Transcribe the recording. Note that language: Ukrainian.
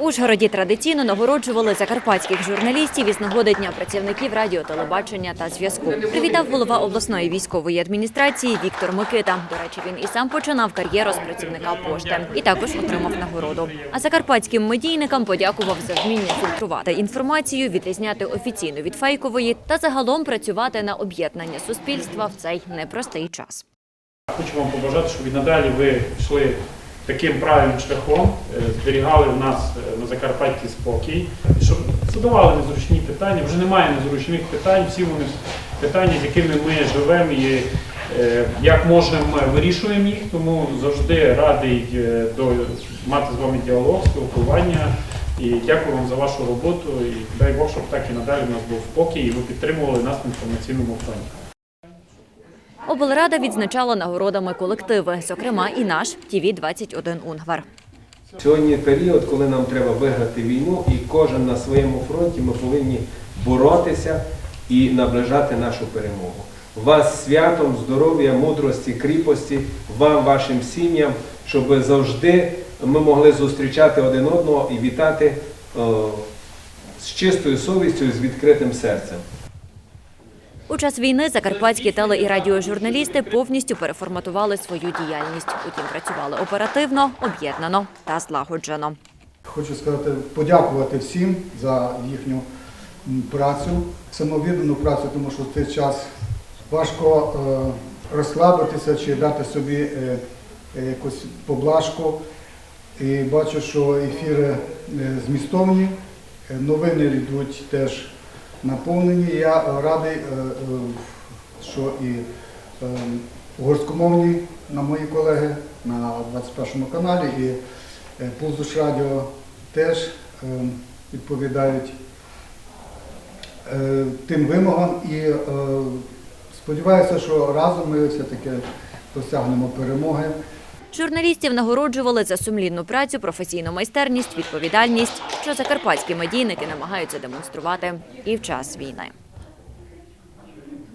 В Ужгороді традиційно нагороджували закарпатських журналістів із нагоди Дня працівників радіо, телебачення та зв'язку. Привітав голова обласної військової адміністрації Віктор Микита. До речі, він і сам починав кар'єру з працівника пошти і також отримав нагороду. А закарпатським медійникам подякував за вміння фільтрувати інформацію, відрізняти офіційну від фейкової та загалом працювати на об'єднання суспільства в цей непростий час. Хочу вам побажати, щоб і надалі ви йшли таким правильним шляхом, е, зберігали в нас е, на Закарпатті спокій, щоб задавали незручні питання. Вже немає незручних питань, всі вони питання, з якими ми живемо і е, як можемо ми вирішуємо їх, тому завжди радий до, мати з вами діалог, спілкування. І дякую вам за вашу роботу. І дай Бог, щоб так і надалі у нас був спокій, і ви підтримували нас на інформаційному фронті. Облрада відзначала нагородами колективи, зокрема і наш ТІВІ 21 Унгвар. Сьогодні період, коли нам треба виграти війну, і кожен на своєму фронті ми повинні боротися і наближати нашу перемогу. Вас святом, здоров'я, мудрості, кріпості, вам, вашим сім'ям, щоб завжди ми могли зустрічати один одного і вітати е, з чистою совістю з відкритим серцем. У час війни закарпатські теле і радіожурналісти повністю переформатували свою діяльність. Утім, працювали оперативно, об'єднано та злагоджено. Хочу сказати, подякувати всім за їхню працю, самовіддану працю, тому що в цей час важко е, розслабитися чи дати собі е, е, якусь поблажку. І бачу, що ефіри змістовні, новини йдуть теж наповнені. Я е, радий, е, е, що і угорськомовні на мої колеги на 21 каналі і Пулзуш Радіо теж відповідають тим вимогам і сподіваюся, що разом ми все-таки досягнемо перемоги. Журналістів нагороджували за сумлінну працю, професійну майстерність, відповідальність, що закарпатські медійники намагаються демонструвати і в час війни.